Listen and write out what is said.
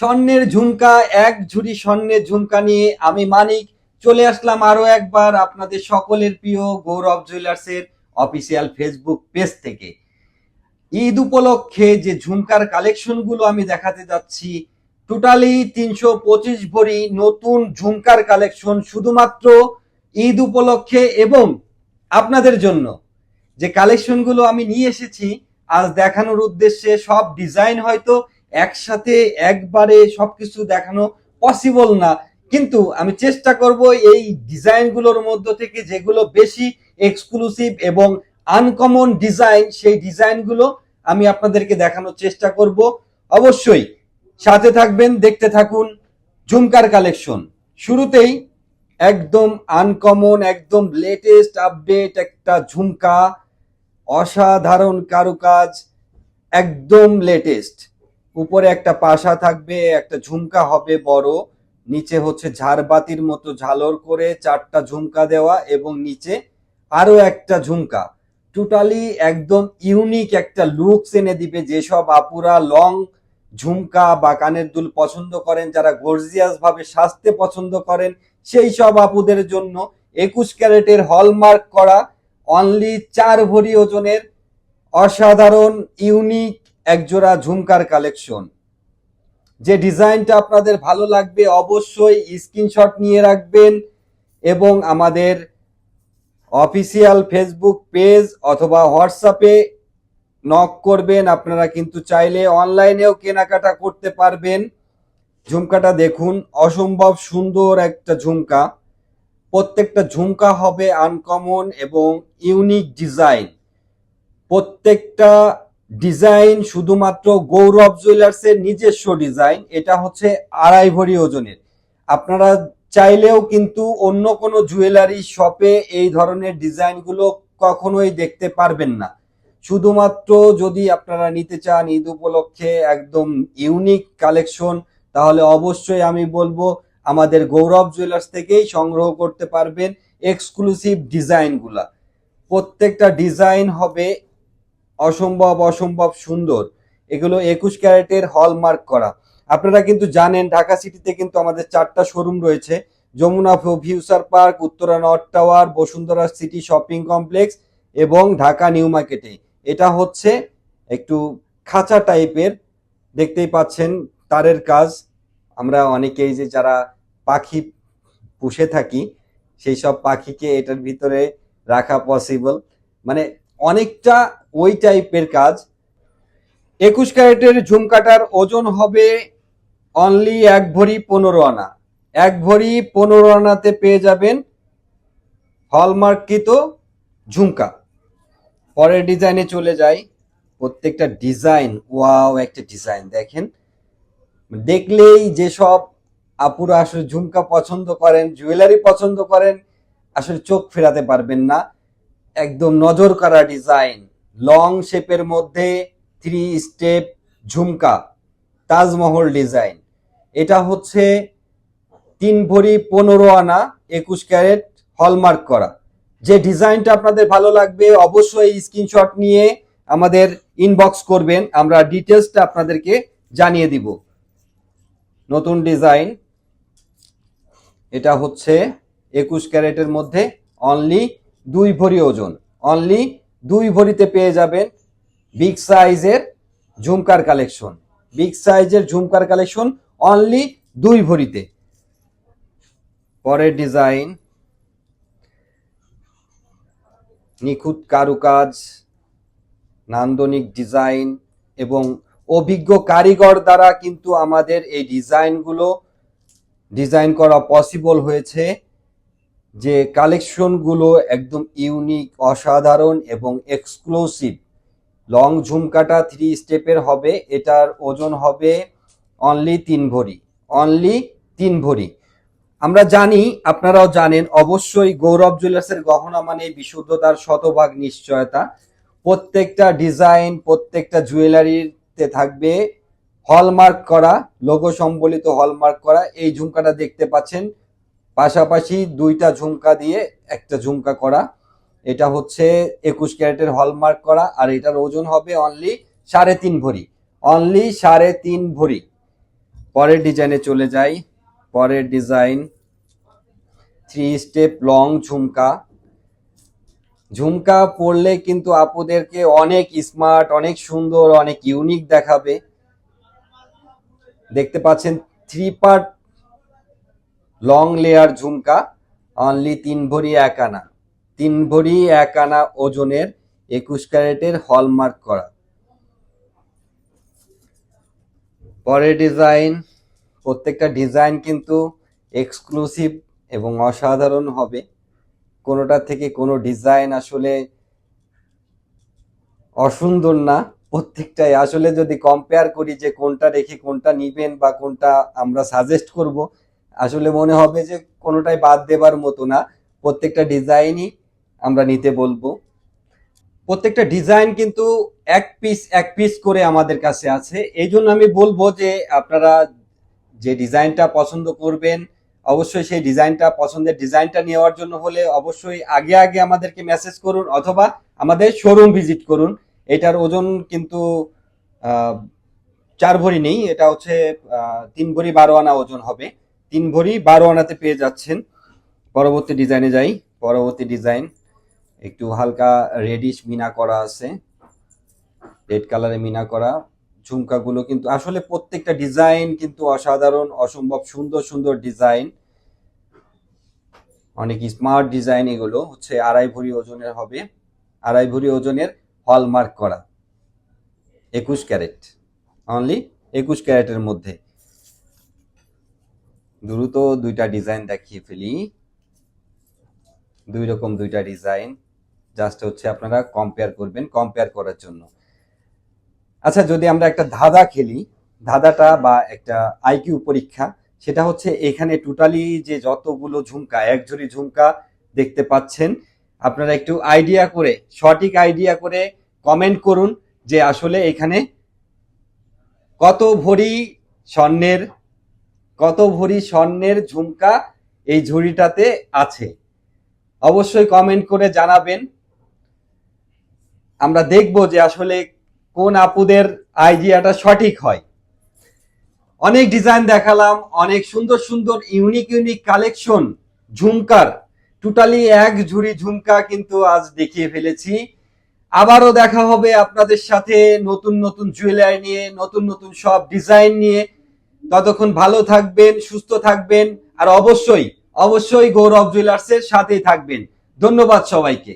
স্বর্ণের ঝুমকা, এক ঝুড়ি স্বর্ণের ঝুমকা নিয়ে আমি মানিক। চলে আসলাম আরও একবার আপনাদের সকলের প্রিয় গৌরব জুয়েলার্সের অফিসিয়াল ফেসবুক পেজ থেকে। ঈদ উপলক্ষে যে ঝুমকার কালেকশনগুলো আমি দেখাতে যাচ্ছি, টোটালি তিনশো পঁচিশ ভরি নতুন ঝুমকার কালেকশন শুধুমাত্র ঈদ উপলক্ষে এবং আপনাদের জন্য। যে কালেকশনগুলো আমি নিয়ে এসেছি, আজ দেখানোর উদ্দেশ্যে সব ডিজাইন হয়তো একসাথে একবারে সবকিছু দেখানো পসিবল না। কিন্তু আমি চেষ্টা করব এই ডিজাইনগুলোর মধ্য থেকে যেগুলো বেশি এক্সক্লুসিভ এবং আনকমন ডিজাইন সেই ডিজাইনগুলো আমি আপনাদেরকে দেখানোর চেষ্টা করব। অবশ্যই সাথে থাকবেন, দেখতে থাকুন ঝুমকার কালেকশন। শুরুতেই একদম আনকমন একদম লেটেস্ট আপডেট একটা ঝুমকা, অসাধারণ কারুকাজ, একদম লেটেস্ট উপরে একটা পাশা থাকবে, একটা ঝুমকা হবে বড়। নিচে হচ্ছে ঝাড়বাতির মতো ঝালর করে চারটা ঝুমকা দেওয়া এবং নিচে আরও একটা ঝুমকা। টোটালি একদম ইউনিক একটা লুকস এনে দিবে যেসব আপুরা লং ঝুমকা বা কানের দুল পছন্দ করেন, যারা গর্জিয়াস ভাবে সাজতে পছন্দ করেন, সেই সব আপুদের জন্য একুশ ক্যারেটের হলমার্ক করা অনলি চার ভরি ওজনের অসাধারণ ইউনিক একজোড়া ঝুমকার কালেকশন। যে ডিজাইনটা আপনাদের ভালো লাগবে অবশ্যই স্ক্রিনশট নিয়ে রাখবেন এবং আমাদের অফিসিয়াল ফেসবুক পেজ অথবা হোয়াটসঅ্যাপে নক করবেন। আপনারা কিন্তু চাইলে অনলাইনেও কেনাকাটা করতে পারবেন। ঝুমকাটা দেখুন, অসম্ভব সুন্দর একটা ঝুমকা। প্রত্যেকটা ঝুমকা হবে আনকমন এবং ইউনিক ডিজাইন প্রত্যেকটা ডিজাইন শুধুমাত্র গৌরব জুয়েলার্সের নিজস্ব ডিজাইন, এটা হচ্ছে আড়াই ভরি ওজনের। আপনারা চাইলেও কিন্তু অন্য কোনো জুয়েলারি শপে এই ধরনের ডিজাইনগুলো কখনোই দেখতে পারবেন না। শুধুমাত্র যদি আপনারা নিতে চান ঈদ উপলক্ষে একদম ইউনিক কালেকশন, তাহলে অবশ্যই আমি বলব আমাদের গৌরব জুয়েলার্স থেকেই সংগ্রহ করতে পারবেন এক্সক্লুসিভ ডিজাইনগুলা। প্রত্যেকটা ডিজাইন হবে অসম্ভব অসম্ভব সুন্দর। এগুলো একুশ ক্যারেটের হলমার্ক করা। আপনারা কিন্তু জানেন, ঢাকা সিটিতে কিন্তু আমাদের চারটা শোরুম রয়েছে। Jamuna future park Uttara north tower Bashundhara city shopping complex এবং ঢাকা নিউ মার্কেটে এটা হচ্ছে একটু খাঁচা টাইপের দেখতেই পাচ্ছেন তারের কাজ। আমরা অনেকেই যে যারা পাখি পুষে থাকি, সেই সব পাখিকে এটার ভিতরে রাখা পসিবল মানে অনেকটা ওই টাইপের কাজ। একুশ ক্যারেটের ঝুমকাটার ওজন হবে অনলি এক ভরি পনেরো আনা। এক ভরি পনেরো আনাতে পেয়ে যাবেন হলমার্কিত ঝুমকা। পরের ডিজাইনে চলে যাই। প্রত্যেকটা ডিজাইন ওয়াও একটা ডিজাইন দেখেন। দেখলেই যেসব আপুরা আসলে ঝুমকা পছন্দ করেন জুয়েলারি পছন্দ করেন, আসলে চোখ ফেরাতে পারবেন না। একদম নজর করা ডিজাইন লং শেপের মধ্যে three step jhumka, Taj Mahal design এটা হচ্ছে তিন ভরি পনেরো আনা একুশ ক্যারেট হলমার্ক করা। যে ডিজাইনটা আপনাদের ভালো লাগবে, অবশ্যই স্ক্রিনশট নিয়ে আমাদের ইনবক্স করবেন, আমরা ডিটেলসটা আপনাদেরকে জানিয়ে দিব। নতুন ডিজাইন এটা হচ্ছে একুশ ক্যারেটের মধ্যে অনলি দুই ভরি ওজন। অনলি দুই ভরিতে পেয়ে যাবেন বিগ সাইজের ঝুমকার কালেকশন বিগ সাইজের ঝুমকার কালেকশন অনলি দুই ভরিতে। পরের ডিজাইন নিখুঁত কারুকাজ, নান্দনিক ডিজাইন এবং অভিজ্ঞ কারিগর দ্বারা কিন্তু আমাদের এই ডিজাইনগুলো ডিজাইন করা পসিবল হয়েছে। যে কালেকশনগুলো একদম ইউনিক, অসাধারণ এবং এক্সক্লুসিভ। লং ঝুমকাটা থ্রি স্টেপের হবে, এটার ওজন হবে অনলি তিন ভরি অনলি তিন ভরি। আমরা জানি, আপনারাও জানেন, অবশ্যই গৌরব জুয়েলার্সের গহনা মানে বিশুদ্ধতার শতভাগ নিশ্চয়তা। প্রত্যেকটা ডিজাইন, প্রত্যেকটা জুয়েলারিতে থাকবে, হলমার্ক করা, লোগো সম্বলিত হলমার্ক করা, এই ঝুমকাটা দেখতে পাচ্ছেন। পাশাপাশি দুইটা ঝুমকা দিয়ে একটা ঝুমকা করা। এটা হচ্ছে একুশ ক্যারেটের হলমার্ক করা আর এটার ওজন হবে অনলি সাড়ে তিন ভরি। অনলি সাড়ে তিন ভরি। পরের ডিজাইনে চলে যাই। পরের ডিজাইন থ্রি স্টেপ লং ঝুমকা। ঝুমকা পরলে কিন্তু আপুদেরকে অনেক স্মার্ট অনেক সুন্দর, অনেক ইউনিক দেখাবে। দেখতে পাচ্ছেন থ্রি পার্ট লং লেয়ার ঝুমকা অনলি তিন ভরি এক আনা। তিন ভরি এক আনা ওজনের একুশ ক্যারেটের হলমার্ক করা। পরের ডিজাইন প্রত্যেকটা ডিজাইন কিন্তু এক্সক্লুসিভ এবং অসাধারণ হবে। কোনোটা থেকে কোনো ডিজাইন আসলে অসুন্দর না, প্রত্যেকটাই। আসলে যদি কম্পেয়ার করি যে কোনটা রেখে কোনটা নিবেন বা কোনটা আমরা সাজেস্ট করব আসলে মনে হবে যে কোনোটাই বাদ দেবার মতো না। প্রত্যেকটা ডিজাইনই আমরা নিতে বলব। প্রত্যেকটা ডিজাইন কিন্তু এক পিস এক পিস করে আমাদের কাছে আছে। এই জন্য আমি বলব যে আপনারা যে ডিজাইনটা পছন্দ করবেন, অবশ্যই সেই ডিজাইনটা, পছন্দের ডিজাইনটা নেওয়ার জন্য হলে অবশ্যই আগে আগে আমাদেরকে মেসেজ করুন অথবা আমাদের শোরুম ভিজিট করুন। এটার ওজন কিন্তু চার ভরি নেই, এটা হচ্ছে তিন ভরি বারো আনা ওজন হবে। তিন ভরি বারো আনাতে পেয়ে যাচ্ছেন। পরবর্তী ডিজাইনে যাই। পরবর্তী ডিজাইন একটু হালকা রেডিশ মিনা করা আছে। রেড কালারে মিনা করা। ঝুমকাগুলো কিন্তু আসলে প্রত্যেকটা ডিজাইন কিন্তু অসাধারণ, অসম্ভব সুন্দর সুন্দর ডিজাইন অনেক স্মার্ট ডিজাইন এগুলো। হচ্ছে আড়াই ভরি ওজনের হবে। আড়াই ভরি ওজনের হলমার্ক করা। একুশ ক্যারেট। অনলি একুশ ক্যারেটের মধ্যে। দ্রুত দুইটা ডিজাইন দেখিয়ে ফেলি। দুই রকম দুইটা ডিজাইন জাস্ট হচ্ছে আপনারা কম্পেয়ার করবেন কম্পেয়ার করার জন্য। আচ্ছা যদি আমরা একটা ধাঁধা খেলি, ধাঁধাটা বা একটা আইকিউ পরীক্ষা, সেটা হচ্ছে এখানে টোটালি যে যতগুলো ঝুমকা, এক ঝুড়ি ঝুমকা দেখতে পাচ্ছেন, আপনারা একটু আইডিয়া করে, সঠিক আইডিয়া করে কমেন্ট করুন যে আসলে এখানে কত ভরি স্বর্ণের কত ভরি স্বর্ণের ঝুমকা এই ঝুড়িটাতে আছে? অবশ্যই কমেন্ট করে জানাবেন। আমরা দেখব যে আসলে কোন আপুদের আইডিয়াটা সঠিক হয়। অনেক ডিজাইন দেখালাম, অনেক সুন্দর সুন্দর ইউনিক ইউনিক কালেকশন ঝুমকার। টোটালি এক ঝুড়ি ঝুমকা কিন্তু আজ দেখিয়ে ফেলেছি। আবারও দেখা হবে আপনাদের সাথে নতুন নতুন জুয়েলারি নিয়ে, নতুন নতুন সব ডিজাইন নিয়ে। ততক্ষণ ভালো থাকবেন সুস্থ থাকবেন আর অবশ্যই অবশ্যই গৌরব জুয়েলার্সের সাথেই থাকবেন। ধন্যবাদ সবাইকে।